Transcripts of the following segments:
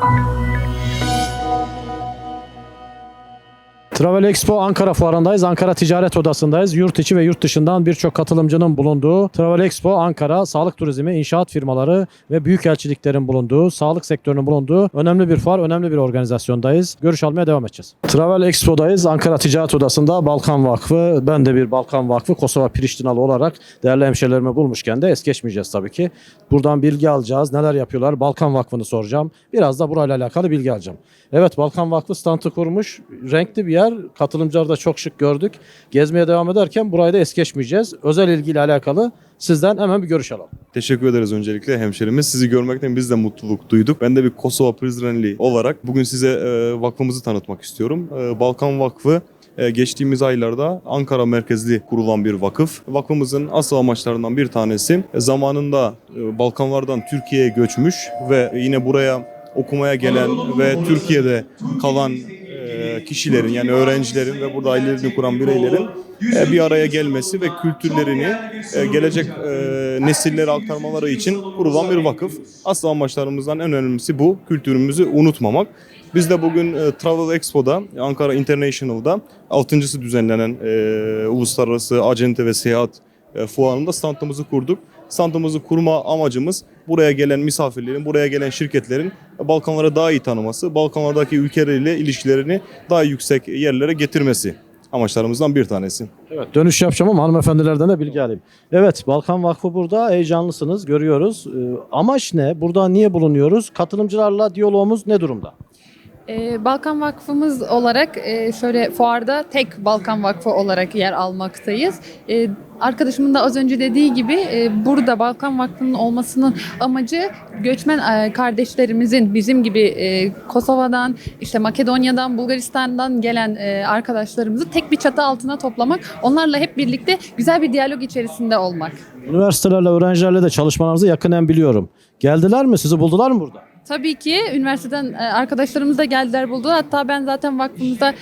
Thank you. Travel Expo Ankara Fuarı'ndayız. Ankara Ticaret Odası'ndayız. Yurt içi ve yurt dışından birçok katılımcının bulunduğu Travel Expo Ankara, sağlık turizmi, inşaat firmaları ve büyükelçiliklerin bulunduğu, sağlık sektörünün bulunduğu önemli bir fuar, önemli bir organizasyondayız. Görüş almaya devam edeceğiz. Travel Expo'dayız. Ankara Ticaret Odası'nda Balkan Vakfı, ben de bir Balkan Vakfı, Kosova Priştinalı olarak değerli hemşerilerimi bulmuşken de es geçmeyeceğiz tabii ki. Buradan bilgi alacağız. Neler yapıyorlar? Balkan Vakfı'nı soracağım. Biraz da burayla alakalı bilgi alacağım. Evet Balkan Vakfı standı kurmuş. Renkli bir yer. Katılımcıları da çok şık gördük. Gezmeye devam ederken burayı da es geçmeyeceğiz. Özel ilgiyle alakalı sizden hemen bir görüş alalım. Teşekkür ederiz öncelikle hemşerimiz. Sizi görmekten biz de mutluluk duyduk. Ben de bir Kosova Prizrenli olarak bugün size e, vakfımızı tanıtmak istiyorum. E, Balkan Vakfı e, geçtiğimiz aylarda Ankara merkezli kurulan bir vakıf. Vakfımızın asıl amaçlarından bir tanesi zamanında Balkanlardan Türkiye'ye göçmüş ve yine buraya okumaya gelen ve Türkiye'de kalan kişilerin yani öğrencilerin ve burada ailelerini kuran bireylerin e, bir araya gelmesi ve kültürlerini e, gelecek e, nesillere aktarmaları için kurulan bir vakıf. Asıl amaçlarımızdan en önemlisi bu. Kültürümüzü unutmamak. Biz de bugün e, Travel Expo'da, Ankara International'da 6.sı düzenlenen e, uluslararası acente ve seyahat e, fuarında standımızı kurduk. Standımızı kurma amacımız buraya gelen misafirlerin, buraya gelen şirketlerin Balkanları daha iyi tanıması, Balkanlardaki ülkeleriyle ilişkilerini daha yüksek yerlere getirmesi amaçlarımızdan bir tanesi. Evet dönüş yapacağım ama hanımefendilerden de bilgi alayım. Evet Balkan Vakfı burada heyecanlısınız görüyoruz. Ee, amaç ne? Burada niye bulunuyoruz? Katılımcılarla diyalogumuz ne durumda? Ee, Balkan Vakfımız olarak e, şöyle fuarda tek Balkan Vakfı olarak yer almaktayız. Ee, arkadaşımın da az önce dediği gibi e, burada Balkan Vakfı'nın olmasının amacı göçmen e, kardeşlerimizin bizim gibi e, Kosova'dan, işte Makedonya'dan, Bulgaristan'dan gelen e, arkadaşlarımızı tek bir çatı altına toplamak, onlarla hep birlikte güzel bir diyalog içerisinde olmak. Üniversitelerle, öğrencilerle de çalışmalarınızı yakından biliyorum. Geldiler mi? Sizi buldular mı burada? Tabii ki üniversiteden arkadaşlarımız da geldiler buldu. Hatta ben zaten vakfımızda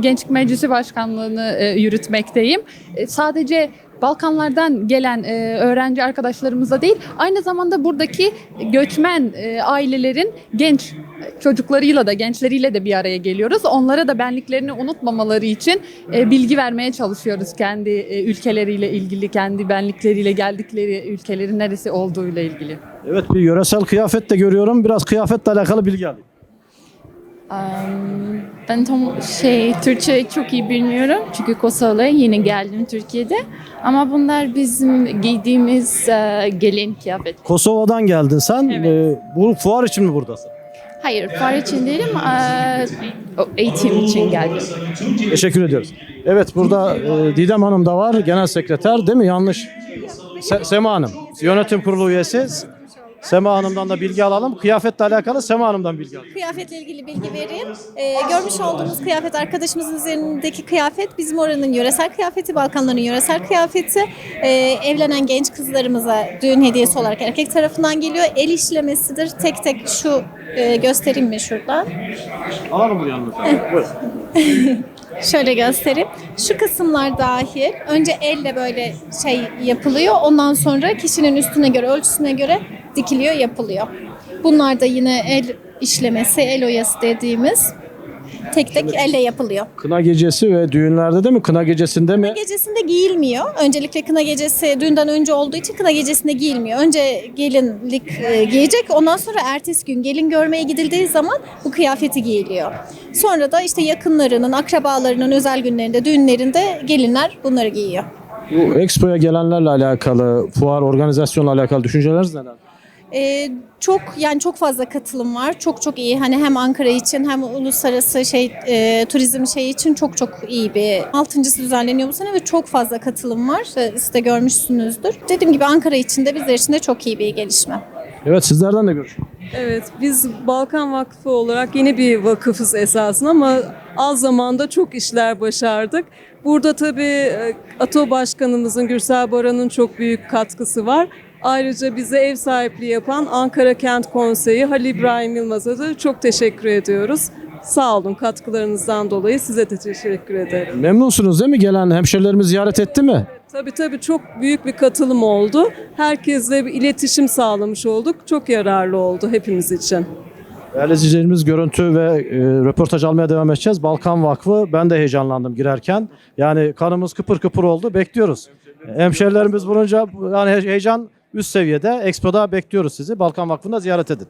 Gençlik Meclisi Başkanlığı'nı yürütmekteyim. Sadece Balkanlardan gelen e, öğrenci arkadaşlarımızla değil, aynı zamanda buradaki göçmen e, ailelerin genç çocuklarıyla da gençleriyle de bir araya geliyoruz. Onlara da benliklerini unutmamaları için e, bilgi vermeye çalışıyoruz kendi e, ülkeleriyle ilgili, kendi benlikleriyle geldikleri ülkelerin neresi olduğuyla ilgili. Evet bir yöresel kıyafet de görüyorum. Biraz kıyafetle alakalı bilgi alayım. Am, Ben tam şey Türkçe çok iyi bilmiyorum çünkü Kosova'ya yeni geldim Türkiye'de. Ama bunlar bizim giydiğimiz e, gelin kıyafet. Kosova'dan geldin sen. Evet. Ee, bu fuar için mi buradasın? Hayır, far için değilim, e, o eğitim için geldim. Teşekkür ediyoruz. Evet burada e, Didem Hanım da var. Genel sekreter değil mi? Yanlış. Se- Sema Hanım. Yönetim kurulu üyesi. Sema Hanım'dan da bilgi alalım. Kıyafetle alakalı Sema Hanım'dan bilgi alalım. Kıyafetle ilgili bilgi vereyim. Ee, görmüş olduğunuz kıyafet arkadaşımızın üzerindeki kıyafet bizim oranın yöresel kıyafeti, Balkanların yöresel kıyafeti. Ee, evlenen genç kızlarımıza düğün hediyesi olarak erkek tarafından geliyor. El işlemesidir. Tek tek şu e, göstereyim mi şuradan? Alalım hanımefendi. Buyurun. Şöyle göstereyim. Şu kısımlar dahil. Önce elle böyle şey yapılıyor. Ondan sonra kişinin üstüne göre, ölçüsüne göre dikiliyor, yapılıyor. Bunlar da yine el işlemesi, el oyası dediğimiz tek tek elle yapılıyor. Kına gecesi ve düğünlerde de mi? Kına gecesinde mi? Gecesinde giyilmiyor. Öncelikle kına gecesi düğünden önce olduğu için kına gecesinde giyilmiyor. Önce gelinlik e, giyecek. Ondan sonra ertesi gün gelin görmeye gidildiği zaman bu kıyafeti giyiliyor. Sonra da işte yakınlarının, akrabalarının özel günlerinde, düğünlerinde gelinler bunları giyiyor. Bu Expo'ya gelenlerle alakalı, fuar organizasyonla alakalı düşünceleriniz neler? Ee, çok yani çok fazla katılım var. Çok çok iyi. Hani hem Ankara için hem uluslararası şey e, turizm şey için çok çok iyi bir altıncısı düzenleniyor bu sene ve çok fazla katılım var. Ee, Siz de görmüşsünüzdür. Dediğim gibi Ankara için de bizler için de çok iyi bir gelişme. Evet sizlerden de görüşün. Evet, biz Balkan Vakfı olarak yeni bir vakıfız esasında ama az zamanda çok işler başardık. Burada tabii e, ATO Başkanımızın Gürsel Baran'ın çok büyük katkısı var. Ayrıca bize ev sahipliği yapan Ankara Kent Konseyi Halil İbrahim Yılmaz'a da çok teşekkür ediyoruz. Sağ olun katkılarınızdan dolayı size de teşekkür ederim. Memnunsunuz değil mi? Gelen hemşerilerimiz ziyaret etti mi? Tabii tabii çok büyük bir katılım oldu. Herkesle bir iletişim sağlamış olduk. Çok yararlı oldu hepimiz için. Değerli izleyicilerimiz görüntü ve e, röportaj almaya devam edeceğiz. Balkan Vakfı ben de heyecanlandım girerken. Yani kanımız kıpır kıpır oldu. Bekliyoruz. Hemşerilerimiz bulunca yani he- heyecan üst seviyede. Expo'da bekliyoruz sizi. Balkan Vakfı'nda ziyaret edin.